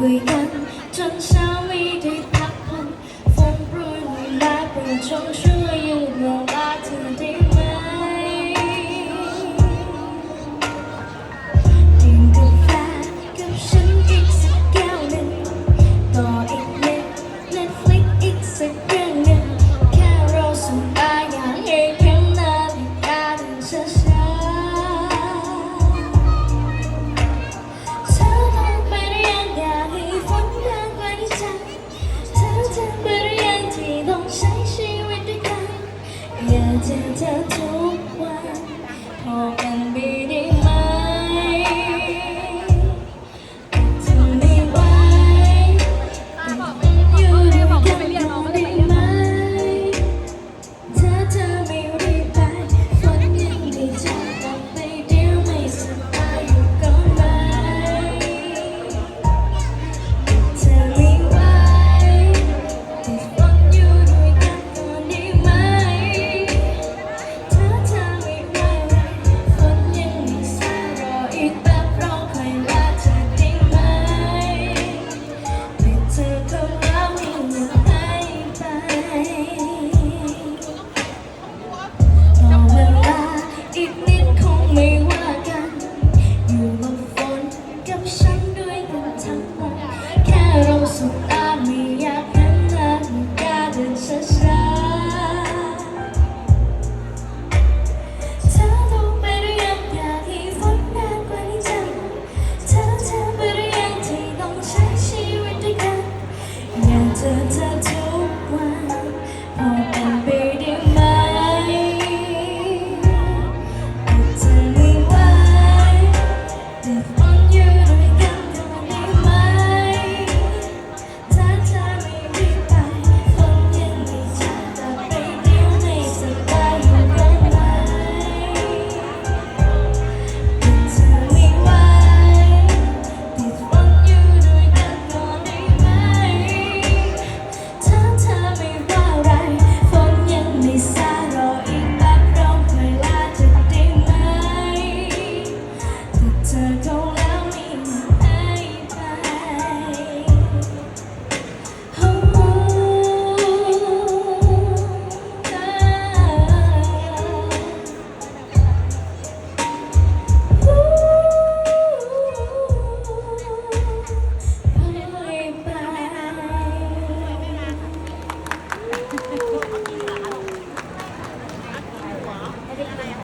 ด้วยกัน จนเช้าไม่ได้พักผ่อนฝนโปรยลงมาโปรดจงช่วยอยู่รอลาเธอได้ไหมดื่มกาแฟกับฉันอีกสักแก้วหนึ่งต่ออีกเล็กน็ตฟลิกอีกสักเรื่องหนึ่ง